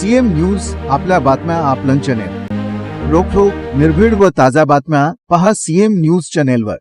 CM news आपल्या बातम्या आपलं चॅनेल रोखोक निर्भीड व ताज्या बातम्या पहा सीएम न्यूज चॅनेलवर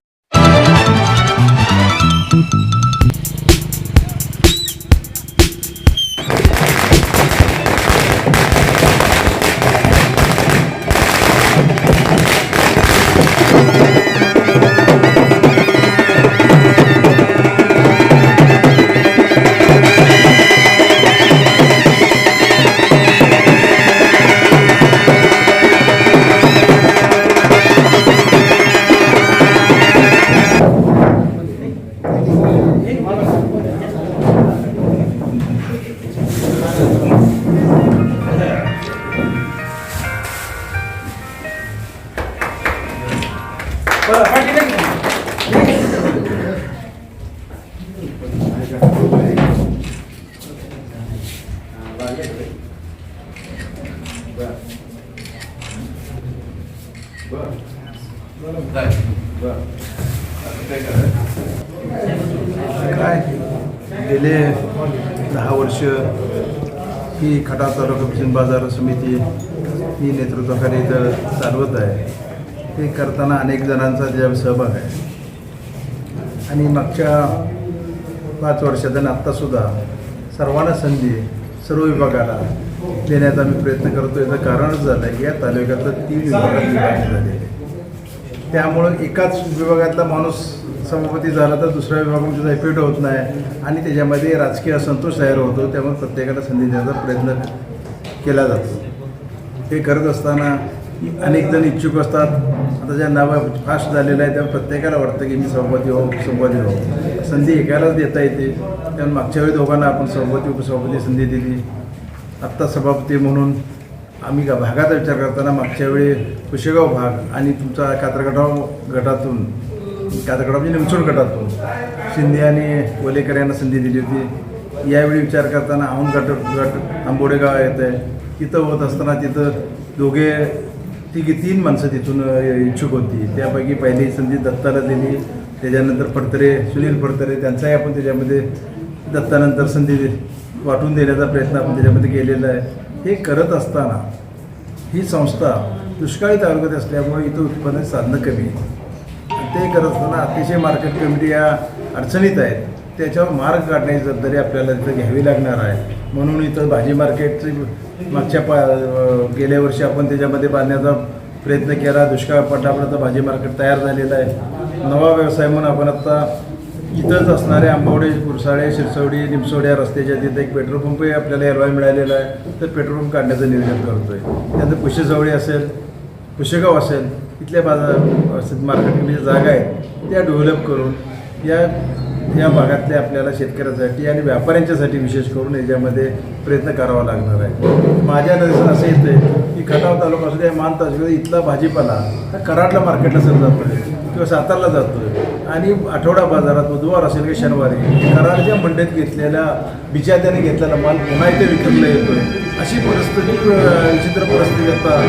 काय? गेले दहा वर्ष ही खटाव तालुका बाजार समिती ही नेतृत्वाखाली इथं चालवत आहे. ते करताना अनेक जणांचा ज्या सहभाग आहे. आणि मागच्या पाच वर्षात आणि आत्तासुद्धा सर्वांना संधी सर्व विभागाला देण्याचा आम्ही प्रयत्न करतो याचं कारणच झालं आहे की या तालुक्यातलं तीन विभागात विभागणी झालेली आहे. त्यामुळं एकाच विभागातला माणूस सभापती झाला तर दुसऱ्या विभागामध्ये त्याचा इफेक्ट होत नाही आणि त्याच्यामध्ये राजकीय असंतोष तयार होतो. त्यामुळे प्रत्येकाला संधी देण्याचा प्रयत्न केला जातो. हे करत असताना अनेक जण इच्छुक असतात. आता ज्या नावं फास्ट झालेलं आहे त्या प्रत्येकाला वाटतं की मी सभापती हो सभापती हो संधी एकालाच देता येते. त्यामुळे मागच्या वेळी दोघांना आपण सभापती उपसभापती संधी दिली. आत्ता सभापती म्हणून आम्ही का भागाचा विचार करताना मागच्या वेळी कुशेगाव भाग आणि तुमचा कात्रगडाव गटातून कात्रगडाव म्हणजे निमसोड गटातून शिंदे आणि वलेकर यांना संधी दिली होती. यावेळी विचार करताना औंध गट गट आंबोडेगाव येत आहे तिथं होत असताना तिथं दोघे तिघी तीन माणसं तिथून इच्छुक होती. त्यापैकी पहिली संधी दत्ताला दिली. त्याच्यानंतर फडतरे सुनील फडतरे त्यांचाही आपण त्याच्यामध्ये दत्तानंतर संधी दे- वाटून देण्याचा प्रयत्न आपण त्याच्यामध्ये केलेला आहे. हे करत असताना ही संस्था दुष्काळी तालुक्यात असल्यामुळे इथं उत्पन्न साधनं कमी आहे. ते करत असताना अतिशय मार्केट कमिटी या अडचणीत आहेत. त्याच्यावर मार्ग काढण्याची जबाबदारी आपल्याला तिथं घ्यावी लागणार आहे. म्हणून इथं भाजी मार्केटची मागच्या पा गेल्या वर्षी आपण त्याच्यामध्ये बांधण्याचा प्रयत्न केला. दुष्काळ पडल्यापर्यंत भाजी मार्केट तयार झालेलं आहे. नवा व्यवसाय म्हणून आपण आत्ता इथंच असणारे आंबवडे कुरसाळे शिरसवडी निमसोड्या रस्त्याच्या तिथे एक पेट्रोल पंपही आपल्याला एरवाय मिळालेला आहे. तर पेट्रोल पंप काढण्याचं नियोजन करतो आहे त्यानंतर कुशेजवळी असेल कुशेगाव असेल इथल्या बाजार मार्केटमध्ये ज्या जागा आहेत त्या डेव्हलप करून या या भागातले आपल्याला शेतकऱ्यांसाठी आणि व्यापाऱ्यांच्यासाठी विशेष करून याच्यामध्ये प्रयत्न करावा लागणार आहे. माझ्या नजरेत असं येतं की खटाव तालुका असू द्या मान तालुका इथला भाजीपाला हा कराडला मार्केटला सर जातोय किंवा सातारला जातोय. आणि आठवडा बाजारात बुधवार असेल की शनिवारी कराडच्या मंडईत घेतलेल्या बिचाद्याने घेतलेला माल पुन्हा इथे विकतला येतोय. अशी परिस्थिती विचित्र परिस्थिती आता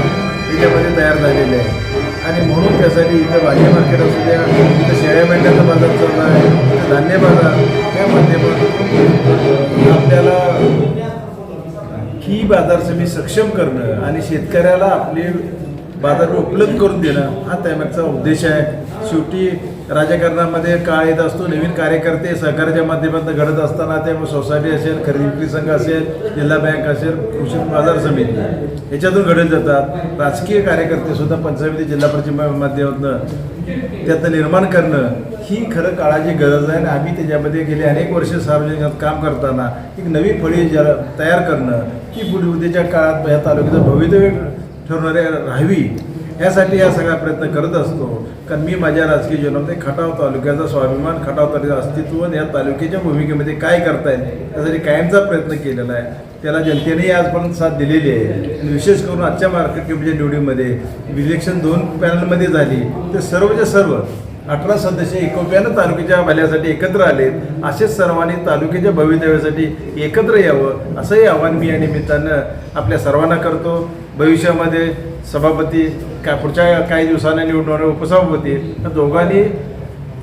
त्याच्यामध्ये तयार झालेली आहे. आणि म्हणून त्यासाठी इथं भाजी मार्केट असू द्या इथं शेळ्या मेंढ्याचा बाजार चालला आहे. धान्य बाजार या माध्यमातून आपल्याला ही बाजार समिती सक्षम करणं आणि शेतकऱ्याला आपले बाजार उपलब्ध करून देणं हा त्यामागचा उद्देश आहे. शेवटी राजकारणामध्ये काळ येत असतो नवीन कार्यकर्ते सहकाराच्या माध्यमातून घडत असताना ते सोसायटी असेल खरेदी विक्री संघ असेल जिल्हा बँक असेल कृषी बाजार समिती याच्यातून घडत जातात. राजकीय कार्यकर्ते सुद्धा पंचायती जिल्हा परिषद माध्यमातून त्यातनं निर्माण करणं ही खरं काळाची गरज आहे आणि आम्ही त्याच्यामध्ये गेले अनेक वर्ष सार्वजनिक काम करताना एक नवी फळी ज्याला तयार करणं ही पुढे उद्याच्या काळात या तालुक्याचं भवितव्य ठरणाऱ्या राहावी. यासाठी हा सगळा प्रयत्न करत असतो. कारण मी माझ्या राजकीय जीवनामध्ये खटाव तालुक्याचा स्वाभिमान खटाव तालुक्याचं अस्तित्व आणि या तालुक्याच्या भूमिकेमध्ये काय करता येईल त्यासाठी कायमचा प्रयत्न केलेला आहे. त्याला जनतेनेही आजपर्यंत साथ दिलेली आहे. आणि विशेष करून आजच्या मार्केट कमिटीच्या निवडीमध्ये इलेक्शन दोन पॅनलमध्ये झाली. ते सर्वच्या सर्व अठरा सदस्य एकोप्यानं तालुक्याच्या भल्यासाठी एकत्र आलेत असेच सर्वांनी तालुक्याच्या भवितव्यासाठी एकत्र यावं असंही आव्हान मी या निमित्तानं आपल्या सर्वांना करतो. भविष्यामध्ये सभापती का पुढच्या काही दिवसांना निवडणारे उपसभापती तर दोघांनी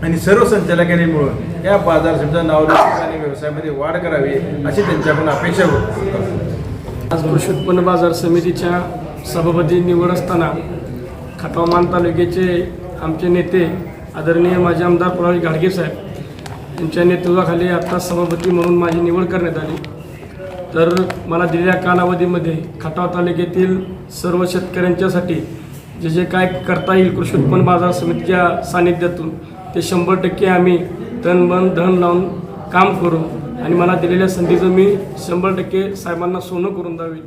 आणि सर्व संचालकांनी मिळून या बाजार समितीचं नाव आणि व्यवसायामध्ये वाढ करावी अशी त्यांच्याकडून अपेक्षा होती. आज कृषी उत्पन्न बाजार समितीच्या सभापती निवड असताना खटावमान तालुक्याचे आमचे नेते आदरणीय माजी आमदार प्रभावी घाडगे साहेब यांच्या नेतृत्वाखाली आत्ता सभापती म्हणून माझी निवड करण्यात आली. तर मला दिलेल्या कालावधीमध्ये खटाव तालुक्यातील सर्व शेतकऱ्यांच्यासाठी जे जे काय करता येईल कृषी उत्पन्न बाजार समितीच्या सानिध्यातून ते शंभर टक्के आम्ही तन मन धन लावून काम करू. आणि मला दिलेल्या संधीचं मी शंभर टक्के साहेबांना सोनं करून द्यावी.